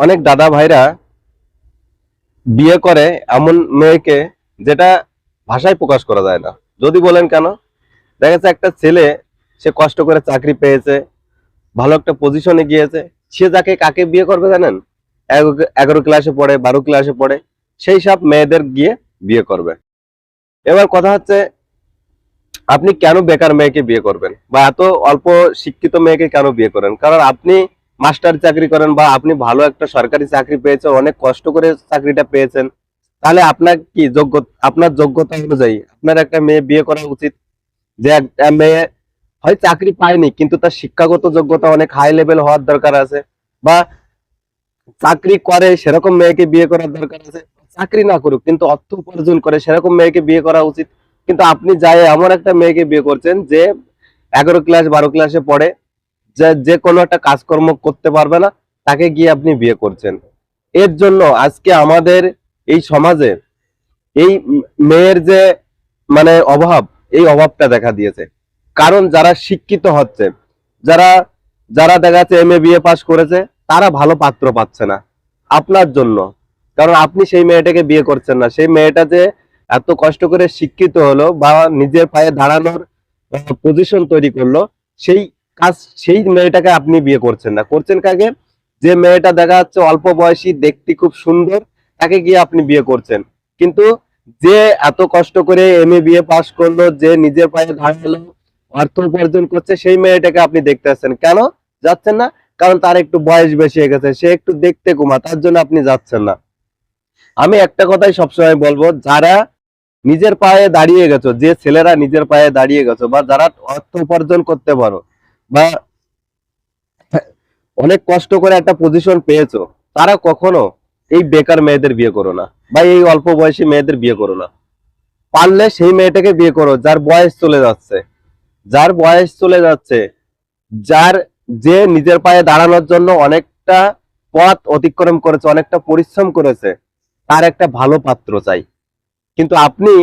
অনেক দাদা ভাইরা বিয়ে করে এমন মেয়েকে যেটা ভাষায় প্রকাশ করা যায় না। যদি বলেন কেন? দেখা যাচ্ছে একটা ছেলে, সে কষ্ট করে চাকরি পেয়েছে, ভালো একটা পজিশনে গিয়েছে, সে যাকে কাকে বিয়ে করবে জানেন? এগারো- ক্লাসে পড়ে, বারো ক্লাসে পড়ে, সেই সব মেয়েদের গিয়ে বিয়ে করবে। এবার কথা হচ্ছে, আপনি কেন বেকার মেয়েকে বিয়ে করবেন? বা এত অল্প শিক্ষিত মেয়েকে কেন বিয়ে করেন? কারণ আপনি মাস্টার চাকরি করেন বা আপনি ভালো একটা সরকারি চাকরি পেয়েছেন অনেক কষ্ট করে চাকরিটা পেয়েছেন, তাহলে আপনার কি যোগ্য, আপনার যোগ্যতা অনুযায়ী আপনার একটা মেয়ে বিয়ে করা উচিত। যে একটা মেয়ে হয় চাকরি পায়নি, কিন্তু তার শিক্ষাগত যোগ্যতা অনেক হাই লেভেল হওয়ার দরকার আছে বা চাকরি করে সেরকম মেয়েকে বিয়ে করার দরকার আছে, চাকরি না করুক, কিন্তু অর্থ উপার্জন করে সেরকম মেয়েকে বিয়ে করা উচিত। কিন্তু আপনি যাই এমন একটা মেয়েকে বিয়ে করছেন যে এগারো ক্লাস বারো ক্লাসে পড়ে যে কোনো একটা কাজকর্ম করতে পারবে না, তাকে গিয়ে আপনি বিয়ে করছেন। এর জন্য আজকে আমাদের এই সমাজে এই মেয়ের যে মানে অভাব, এই অভাবটা দেখা দিয়েছে। কারণ যারা শিক্ষিত হচ্ছে, যারা যারা দেখা যাচ্ছে এম এ বিএ পাস করেছে, তারা ভালো পাত্র পাচ্ছে না আপনার জন্য। কারণ আপনি সেই মেয়েটাকে বিয়ে করছেন না। সেই মেয়েটা যে এত কষ্ট করে শিক্ষিত হলো বা নিজের পায়ে দাঁড়ানোর পজিশন তৈরি করল, সেই কাজ সেই মেয়েটাকে আপনি বিয়ে করছেন না। করছেন কাকে? যে মেয়েটা দেখা যাচ্ছে অল্প বয়সী, দেখতে খুব সুন্দর, তাকে গিয়ে আপনি বিয়ে করছেন। কিন্তু যে এত কষ্ট করে এম এ বিএ পাস করল, যে নিজের পায়ে দাঁড়াল অর্থ উপার্জন করছে, সেই মেয়েটাকে আপনি দেখতে আসছেন। কেন? যাচ্ছেন না? কারণ তার একটু বয়স বেশি হয়ে গেছে, সে একটু দেখতে কুমা তার জন্য আপনি যাচ্ছেন না। আমি একটা কথাই সবসময় বলব, যারা নিজের পায়ে দাঁড়িয়ে গেছো, যে ছেলেরা নিজের পায়ে দাঁড়িয়ে গেছো, বা যারা অর্থ উপার্জন করতে পারো বা অনেক কষ্ট করে একটা পজিশন পেয়েছ, তারা কখনো এই বেকার মেয়েদের বিয়ে করো না বা এই অল্প বয়সী মেয়েদের বিয়ে করো না। পারলে সেই মেয়েটাকে বিয়ে করো, যার বয়স চলে যাচ্ছে। যার বয়স চলে যাচ্ছে, যার যে নিজের পায়ে দাঁড়ানোর জন্য অনেকটা পথ অতিক্রম করেছে, অনেকটা পরিশ্রম করেছে, তার একটা ভালো পাত্র চাই। কিন্তু আপনি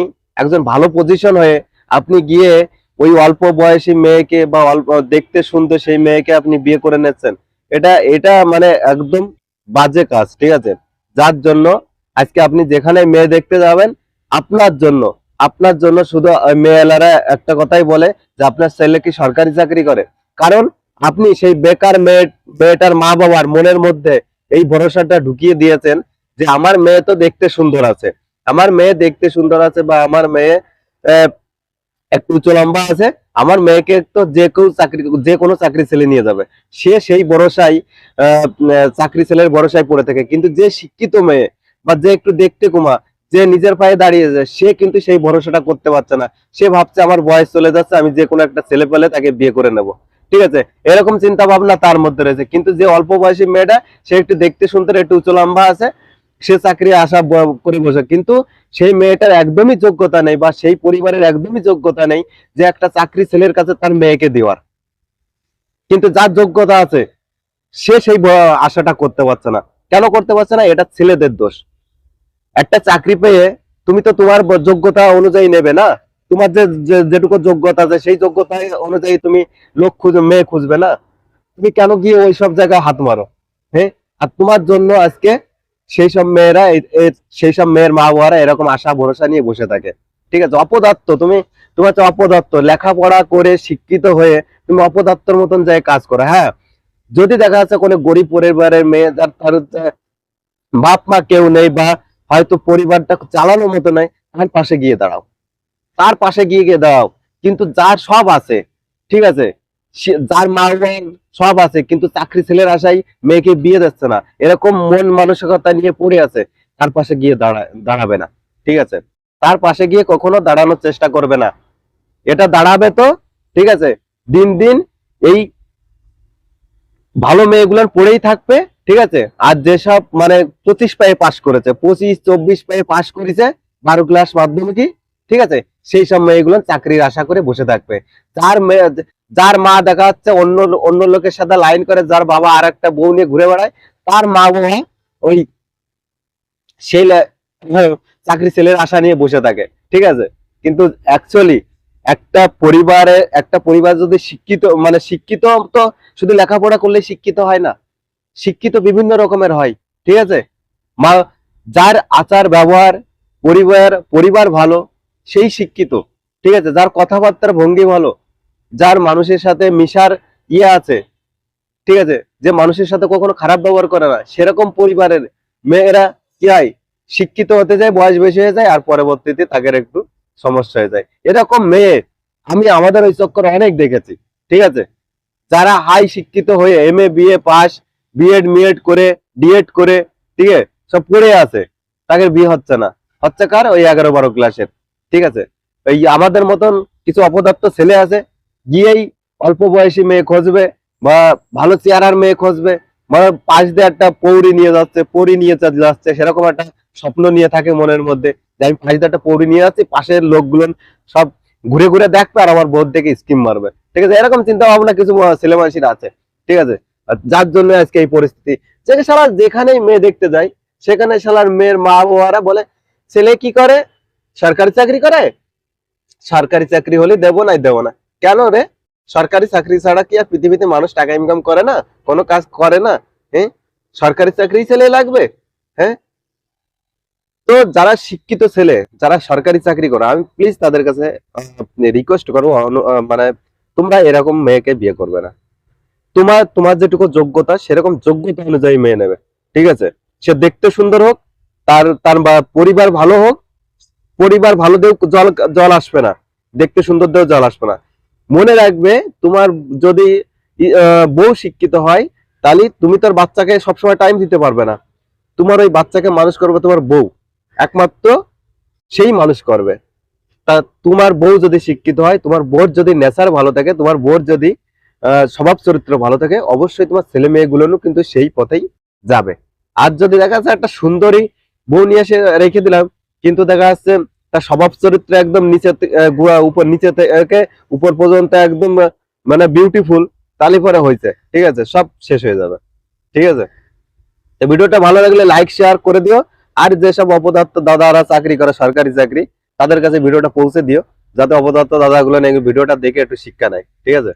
একজন ভালো পজিশন হয়ে আপনি গিয়ে ওই অল্প বয়সী মেয়েকে বা অল্প, দেখতে সুন্দর সেই মেয়েকে আপনি বিয়ে করে নিচ্ছেন এটা এটা মানে একদম বাজে কাজ, ঠিক আছে? যার জন্য আজকে আপনি যেখানে মেয়ে দেখতে যাবেন, আপনার জন্য আপনার জন্য শুধু মেয়েলারা একটা কথাই বলে যে আপনার ছেলে কি সরকারি চাকরি করে? কারণ আপনি সেই বেকার মেয়ে, মেয়েটার মা বাবার মনের মধ্যে এই ভরসাটা ঢুকিয়ে দিয়েছেন যে আমার মেয়ে তো দেখতে সুন্দর আছে। আমার মেয়ে দেখতে সুন্দর আছে বা আমার মেয়ে একটু উঁচু লম্বা আছে, আমার মেয়েকে তো যে কেউ চাকরি, যে কোনো চাকরি ছেলে নিয়ে যাবে। সে সেই ভরসায় চাকরি ছেলের ভরসায় পড়ে থাকে। কিন্তু যে শিক্ষিত মেয়ে বা যে একটু দেখতে কুমা, যে নিজের পায়ে দাঁড়িয়ে যায় সে কিন্তু সেই ভরসাটা করতে পারছে না। সে ভাবছে আমার বয়স চলে যাচ্ছে, আমি যে কোনো একটা ছেলে পেলে তাকে বিয়ে করে নেব। ঠিক আছে? এরকম চিন্তা ভাবনা তার মধ্যে রয়েছে। কিন্তু যে অল্প বয়সী মেয়েটা, সে একটু দেখতে সুন্দর একটু উঁচু লম্বা আছে সে চাকরি আশা করে বসে। কিন্তু সেই মেয়েটার একদমই যোগ্যতা নেই বা সেই পরিবারের একদমই যোগ্যতা নেই যে একটা চাকরি ছেলের কাছে তার মেয়েকে দেওয়ার। কিন্তু যার যোগ্যতা আছে, সে সেই আশাটা করতে পারছে না। কেন করতে পারছে না? এটা ছেলেদের দোষ। একটা চাকরি পেয়ে তুমি তো তোমার যোগ্যতা অনুযায়ী নেবে না? তোমার যে যেটুকু যোগ্যতা আছে, সেই যোগ্যতা অনুযায়ী তুমি লোক খুঁজে, মেয়ে খুঁজবে না? তুমি কেন গিয়ে ওই সব জায়গায় হাত মারো? হ্যাঁ? আর তোমার জন্য আজকে সেই সব মেয়েরা সেই সব মেয়ের মা বাবারা এরকম আশা ভরসা নিয়ে বসে থাকে। ঠিক আছে? অপদার্থ, তুমি, তোমার হচ্ছে অপদার্থ। লেখাপড়া করে শিক্ষিত হয়ে তুমি অপদার্থর মতন যায় কাজ করো হ্যাঁ? যদি দেখা যাচ্ছে কোনো গরিব পরিবারের মেয়ে, যার তার বাপ মা কেউ নেই বা হয়তো পরিবারটা চালানোর মতো নাই, তার পাশে গিয়ে দাঁড়াও। তার পাশে গিয়ে গিয়ে দাঁড়াও। কিন্তু যার সব আছে, ঠিক আছে? যার মা বাবা সব আছে, কিন্তু চাকরি ছেলের আশায় মেয়েকে বিয়ে দিচ্ছে না। এরকম মন মানসিকতা নিয়ে পড়ে আছে, তার পাশে গিয়ে দাঁড়ায় দাঁড়াবে না, ঠিক আছে? তার পাশে গিয়ে কখনো দাঁড়ানোর চেষ্টা করবে না। এটা দাঁড়াবে তো, ঠিক আছে? দিন দিন এই ভালো মেয়েগুলোর পড়েই থাকবে, ঠিক আছে? আর যেসব মানে পঁচিশ পায়ে পাশ করেছে, পঁচিশ, চব্বিশ পায়ে পাশ করেছে, বারো ক্লাস মাধ্যমিকই ঠিক আছে? সেই সব মেয়েগুলো চাকরির আশা করে বসে থাকবে। যার মেয়ে যার মা দেখা যাচ্ছে অন্য অন্য লোকের সাথে লাইন করে যার বাবা আর একটা বউ নিয়ে ঘুরে বেড়ায় তার মা বাবা ওই সেই হ্যাঁ, চাকরি ছেলের আশা নিয়ে বসে থাকে ঠিক আছে? কিন্তু অ্যাকচুয়ালি একটা পরিবারে একটা পরিবার যদি শিক্ষিত মানে শিক্ষিত তো শুধু লেখাপড়া করলে শিক্ষিত হয় না শিক্ষিত বিভিন্ন রকমের হয় ঠিক আছে? মা যার আচার ব্যবহার পরিবার পরিবার ভালো সেই শিক্ষিত ঠিক আছে? যার কথাবার্তার ভঙ্গি ভালো যার মানুষের সাথে মিশার ইয়ে আছে, ঠিক আছে? যে মানুষের সাথে কখনো খারাপ ব্যবহার করে না। সেরকম পরিবারের মেয়েরা কি হয়? শিক্ষিত হতে যায়, বয়স বেশি হয়ে যায়, আর পরবর্তীতে তাদের একটু সমস্যা হয়ে যায়। এরকম মেয়ে আমি আমাদের ওই চক্কর অনেক দেখেছি, ঠিক আছে? যারা হাই শিক্ষিত হয়ে M A BA pass BEd MEd করে ডিএড করে, ঠিক আছে? সব পড়ে আছে। তাদের বিয়ে হচ্ছে না। হচ্ছে কার? ওই এগারো বারো ক্লাসের ঠিক আছে? এই আমাদের মতন কিছু অপদার্থ ছেলে আছে গিয়েই অল্প বয়সী মেয়ে খুঁজবে বা ভালো চেহারার মেয়ে খুঁজবে মানে পাশ দিয়ে একটা পৌরি নিয়ে যাচ্ছে, পৌরি নিয়ে চা- যাচ্ছে, সেরকম একটা স্বপ্ন নিয়ে থাকে মনের মধ্যে যে আমি পাশ দিয়ে একটা পৌরি নিয়ে যাচ্ছি, পাশের লোকগুলো সব ঘুরে ঘুরে দেখবে আর আমার বোধ থেকে স্কিম মারবে। ঠিক আছে? এরকম চিন্তা ভাবনা কিছু ছেলে মানুষের আছে। ঠিক আছে? যার জন্য আজকে এই পরিস্থিতি, যে সারা যেখানেই মেয়ে দেখতে যায়, সেখানে শালার মেয়ের মা বাবারা বলে, ছেলে কি করে? সরকারি চাকরি করে? সরকারি চাকরি হলে দেবো নাই দেবো না। কেন রে? সরকারি চাকরি ছাড়া কি আর পৃথিবীতে মানুষ টাকা ইনকাম করে না? কোনো কাজ করে না? হ্যাঁ? সরকারি চাকরি ছেলে লাগবে? হ্যাঁ? তো যারা শিক্ষিত ছেলে, যারা সরকারি চাকরি করে, আমি প্লিজ তাদের কাছে রিকোয়েস্ট করব মানে তোমরা এরকম মেয়েকে বিয়ে করবে না। তোমার তোমার যেটুকু যোগ্যতা, সেরকম যোগ্যতা অনুযায়ী মেয়ে নেবে। ঠিক আছে? সে দেখতে সুন্দর হোক, তার তার পরিবার ভালো হোক, পরিবার ভালো দেও জল জল আসবে না। দেখতে সুন্দর দেও জল আসবে না। মনে রাখবে তোমার যদি বউ শিক্ষিত হয়, তাহলে তুমি তোর বাচ্চাকে সবসময় টাইম দিতে পারবে না। তোমার ওই বাচ্চাকে মানুষ করবে তোমার বউ। একমাত্র সেই মানুষ করবে। তা তোমার বউ যদি শিক্ষিত হয়, তোমার বউর যদি নেচার ভালো থাকে, তোমার বউর যদি স্বভাব চরিত্র ভালো থাকে, অবশ্যই তোমার ছেলে মেয়েগুলোও কিন্তু সেই পথেই যাবে। আর যদি দেখা যাচ্ছে একটা সুন্দরী বউ নিয়ে এসে রেখে দিলাম, কিন্তু দেখা যাচ্ছে তার স্বভাব চরিত্র একদম নিচে গুয়া উপর নিচে থেকে উপর পর্যন্ত একদম মানে বিউটিফুল তালি পরে হয়েছে ঠিক আছে? সব শেষ হয়ে যাবে, ঠিক আছে? তো ভিডিওটা ভালো লাগলে লাইক শেয়ার করে দিও। আর যেসব অপদার্থ দাদারা চাকরি করে, সরকারি চাকরি, তাদের কাছে ভিডিওটা পৌঁছে দিও, যাতে অপদার্থ দাদাগুলো ভিডিওটা দেখে একটু শিক্ষা নেয়, ঠিক আছে?